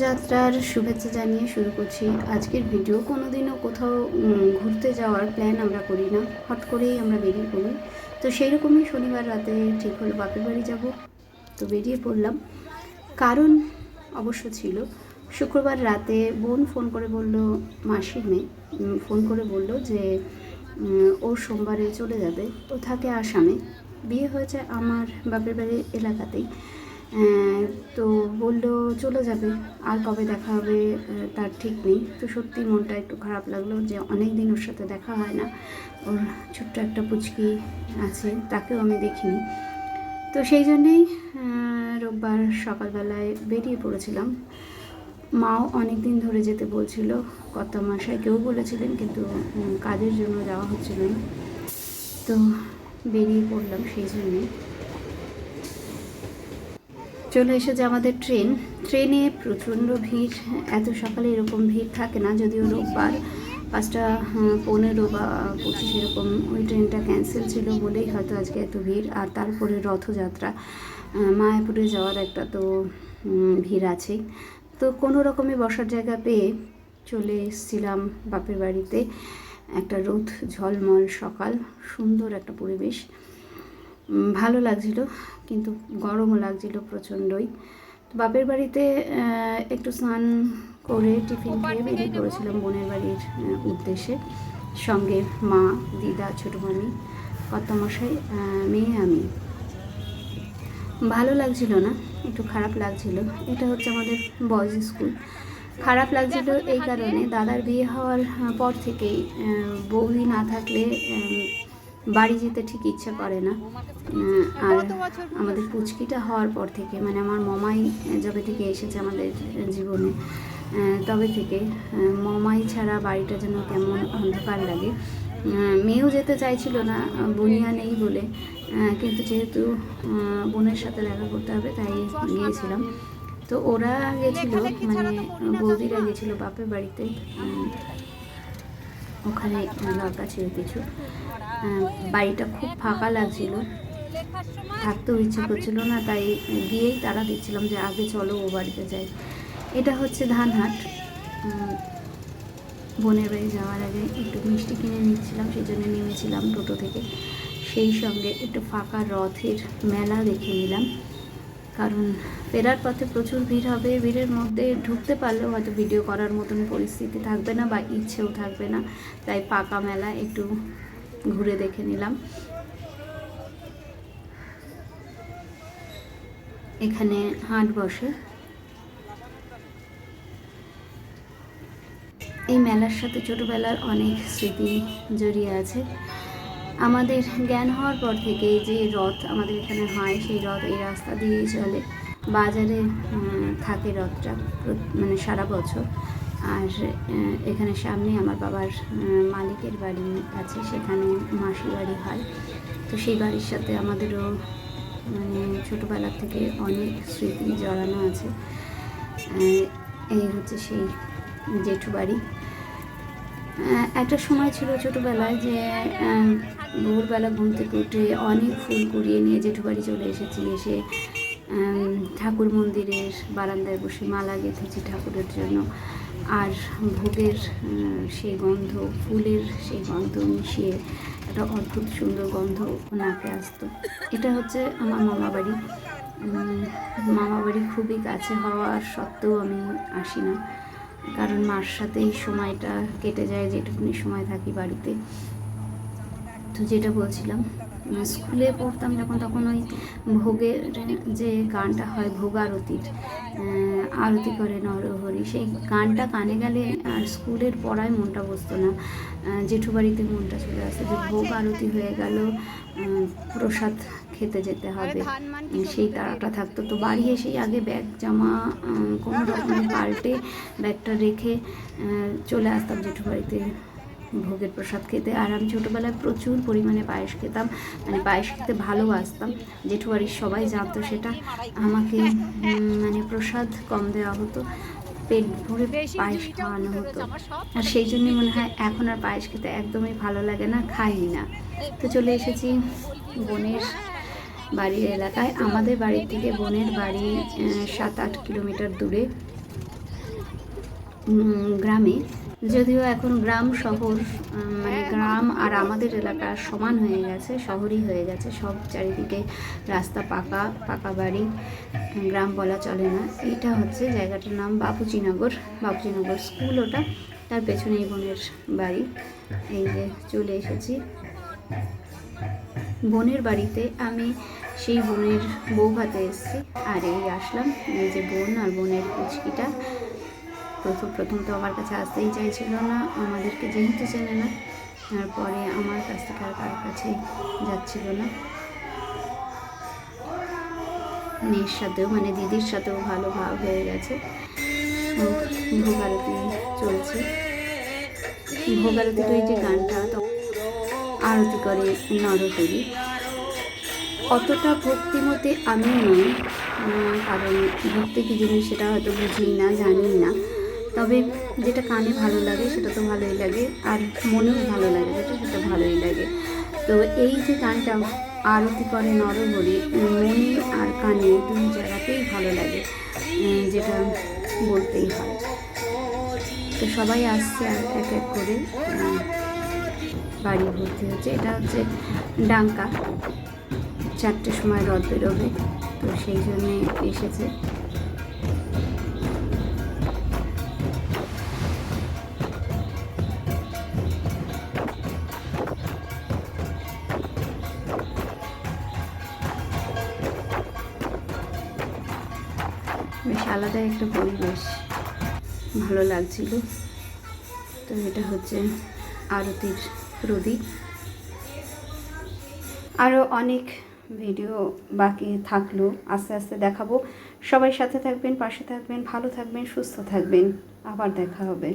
রথযাত্রার শুভেচ্ছা জানিয়ে শুরু করছি আজকের ভিডিও। কোনোদিনও কোথাও ঘুরতে যাওয়ার প্ল্যান আমরা করি না। হট করেই আমরা বেরিয়ে পড়ি। তো সেই রকমই শনিবার রাতে ঠিক হলো, বাপের বাড়ি যাব। তো বেরিয়ে পড়লাম। কারণ অবশ্য ছিল, শুক্রবার রাতে বোন ফোন করে বলল মাসির মেয়ে ফোন করে বলল যে ও সোমবারে চলে যাবে। ও থাকে আসামে। বিয়ে হয়েছে আমার বাপের বাড়ির এলাকাতেই। তো বলল চলে যাবে। আর কবে দেখা হবে তার ঠিক নেই। তো সত্যি মনটা একটু খারাপ লাগল যে অনেক দিন ওর সাথে দেখা হয় না। ওর ছোট্ট একটা পুচকি আছে, তাকেও আমি দেখিনি। তো সেই জন্যেই রোববার সকালবেলায় বেরিয়ে পড়েছিলাম। মাও অনেক দিন ধরে যেতে বলছিল কত মাসায় কেউ বলেছিলেন, কিন্তু কাজের জন্য যাওয়া হচ্ছিল না। তো বেরিয়ে পড়লাম সেই জন্যে চলে এসেছে আমাদের ট্রেন। ট্রেনে প্রচণ্ড ভিড়। এত সকালে এরকম ভিড় থাকে না যদিও রোববার পাঁচটা আহ, পনেরো বা পঁচিশ এরকম ওই ট্রেনটা ক্যান্সেল ছিল বলেই হয়তো আজকে এত ভিড়। আর তারপরে রথযাত্রা মায়াপুরে যাওয়ার একটা তো ভিড় আছেই তো কোনো রকমে বসার জায়গা পেয়ে চলে এসেছিলাম বাপের বাড়িতে। একটা রোদ ঝলমল সকাল সুন্দর একটা পরিবেশ। ভালো লাগছিল কিন্তু গরমও লাগছিল প্রচণ্ডই। তো বাপের বাড়িতে একটু স্নান করে টিফিন খেয়ে বেরিয়ে পড়েছিলাম বোনের বাড়ির উদ্দেশ্যে। সঙ্গে মা দিদা ছোটো মামি কর্তামশাই মেয়ে আমি। ভালো লাগছিল না একটু খারাপ লাগছিল। এটা হচ্ছে আমাদের বয়েজ স্কুল খারাপ লাগছিল এই কারণে দাদার বিয়ে হওয়ার পর থেকেই বৌদি না থাকলে বাড়ি যেতে ঠিক ইচ্ছা করে না। আর আমাদের পুচকিটা হওয়ার পর থেকে মানে আমার মমাই যবে থেকে এসেছে আমাদের জীবনে তবে থেকে মমাই ছাড়া বাড়িটা যেন কেমন অন্ধকার লাগে। মেয়েও যেতে চাইছিল না বুনিয়া নেই বলে কিন্তু যেহেতু বোনের সাথে দেখা করতে হবে তাই গিয়েছিলাম। তো ওরা গেছিল মানে বৌদিরা গেছিল বাপের বাড়িতে ওখানে লঙ্কা ছিল কিছু। বাড়িটা খুব ফাঁকা লাগছিল। থাকতেও ইচ্ছে করছিল না, তাই গিয়েই তারা দিচ্ছিলাম যে আগে চলো ও বাড়িতে যাই। এটা হচ্ছে ধানহাট। বোনের বাড়ি যাওয়ার আগে একটু মিষ্টি কিনে নিচ্ছিলাম, সেই জন্য নেমেছিলাম টোটো থেকে। সেই সঙ্গে একটু ফাঁকা রথের মেলা দেখে নিলাম। কারণ ফেরার পথে প্রচুর ভিড় হবে, ভিড়ের মধ্যে ঢুকতে পারলেও হয়তো ভিডিও করার মতন পরিস্থিতি থাকবে না বা ইচ্ছেও থাকবে না। তাই পাকা মেলা একটু ঘুরে দেখে নিলাম। এখানে হাট বসে। এই মেলার সাথে ছোটোবেলার অনেক স্মৃতি জড়িয়ে আছে। আমাদের জ্ঞান হওয়ার পর থেকে যে রথ আমাদের এখানে হয়, সেই রথ এই রাস্তা দিয়েই চলে। বাজারে থাকে রথটা মানে সারা বছর। আর এখানে সামনে আমার বাবার মালিকের বাড়ি আছে, সেখানে মাসি বাড়ি হয়। তো সেই বাড়ির সাথে আমাদেরও মানে ছোটোবেলার থেকে অনেক স্মৃতি জড়ানো আছে। এই হচ্ছে সেই জেঠু বাড়ি। একটা সময় ছিল ছোটোবেলায় যে ভোরবেলা ঘুম থেকে উঠে অনেক ফুল কুড়িয়ে নিয়ে জেঠু বাড়ি চলে এসেছি। এসে ঠাকুর মন্দিরের বারান্দায় বসে মালা গেঁথেছি ঠাকুরের জন্য। আর ভোগের সেই গন্ধ, ফুলের সেই গন্ধ মিশিয়ে একটা অদ্ভুত সুন্দর গন্ধ নাকে আসতো। এটা হচ্ছে আমার মামা বাড়ি। মামা বাড়ি খুবই কাছে হওয়ার সত্ত্বেও আমি আসি না। কারণ মার সাথে এই সময়টা কেটে যায় যেটুকুনি সময় থাকি বাড়িতে। তো যেটা বলছিলাম স্কুলে পড়তাম যখন তখন ওই ভোগের যে গানটা হয়, ভোগ আরতির আরতি করে নরহরি, সেই গানটা কানে গেলে আর স্কুলের পড়ায় মনটা বসতো না। জেঠু বাড়িতে মনটা চলে আসতো যে ভোগ আরতি হয়ে গেল প্রসাদ খেতে যেতে হবে। সেই তাড়াটা থাকতো। তো বাড়ি এসেই আগে ব্যাগ, জামা কোনো রকমের পাল্টে ব্যাগটা রেখে চলে আসতাম জেঠু বাড়িতে ভোগের প্রসাদ খেতে। আর আমি ছোটোবেলায় প্রচুর পরিমাণে পায়েস খেতাম। মানে পায়েস খেতে ভালোবাসতাম। জেঠুবাড়ির সবাই জানতো সেটা। আমাকে মানে প্রসাদ কম দেওয়া হতো। পেট ভরে পায়েস খাওয়ানো হতো আর সেই জন্যই মনে হয় এখন আর পায়েস খেতে একদমই ভালো লাগে না খাই না। তো চলে এসেছি বোনের বাড়ির এলাকায়। আমাদের বাড়ি থেকে বোনের বাড়ি সাত আট কিলোমিটার দূরে গ্রামে। যদিও এখন গ্রাম শহর মানে গ্রাম আর আমাদের এলাকা সমান হয়ে গেছে, শহরই হয়ে গেছে। সব চারিদিকে রাস্তা পাকা পাকা বাড়ি, গ্রাম বলা চলে না। এটা হচ্ছে জায়গাটার নাম বাপুজিনগর। বাপুজিনগর স্কুল ওটা, তার পেছনেই বোনের বাড়ি। এই যে চলে এসেছি। বোনের বাড়িতে আমি সেই বোনের বউ ভাতে এসেছি। আর এই আসলাম, এই যে বোন আর বোনের পুচকিটা। প্রথম প্রথম তো আমার কাছে আসতেই চাইছিল না, আমাদেরকে যেহেতু চেনে না, তারপরে আমার কাছ থেকে আর কার কাছে যাচ্ছিল না। মেয়ের সাথেও মানে দিদির সাথেও ভালো ভাব হয়ে গেছে। তো ভোগারতি চলছে। ভোগারতির ওই যে গানটা, তো আরতি করে নরহরি অতটা ভক্তিমতে আমি নই কারণ ভক্তি কী জিনিস সেটা হয়তো বুঝি না জানি না। তবে যেটা কানে ভালো লাগে, সেটা তো ভালোই লাগে, আর মনেও ভালো লাগে যেটা, সেটা ভালোই লাগে। তো এই যে গানটা আরতি করে নরহরি, মনে আর কানে দুই জায়গাতেই ভালো লাগে যেটা বলতেই হয়। তো সবাই আসছে এক এক করে বাড়ি ভর্তি হচ্ছে। এটা হচ্ছে ডাঙ্কা, চারটের সময় রথ বেরোবে, তো সেই জন্যে এসেছে। আলাদা একটা পরিবেশ। ভালো লাগছিল। তো এটা হচ্ছে আরতির প্রদীপ। আরও অনেক ভিডিও বাকি থাকল। আস্তে আস্তে দেখাবো। সবাই সাথে থাকবেন, পাশে থাকবেন, ভালো থাকবেন, সুস্থ থাকবেন। আবার দেখা হবে।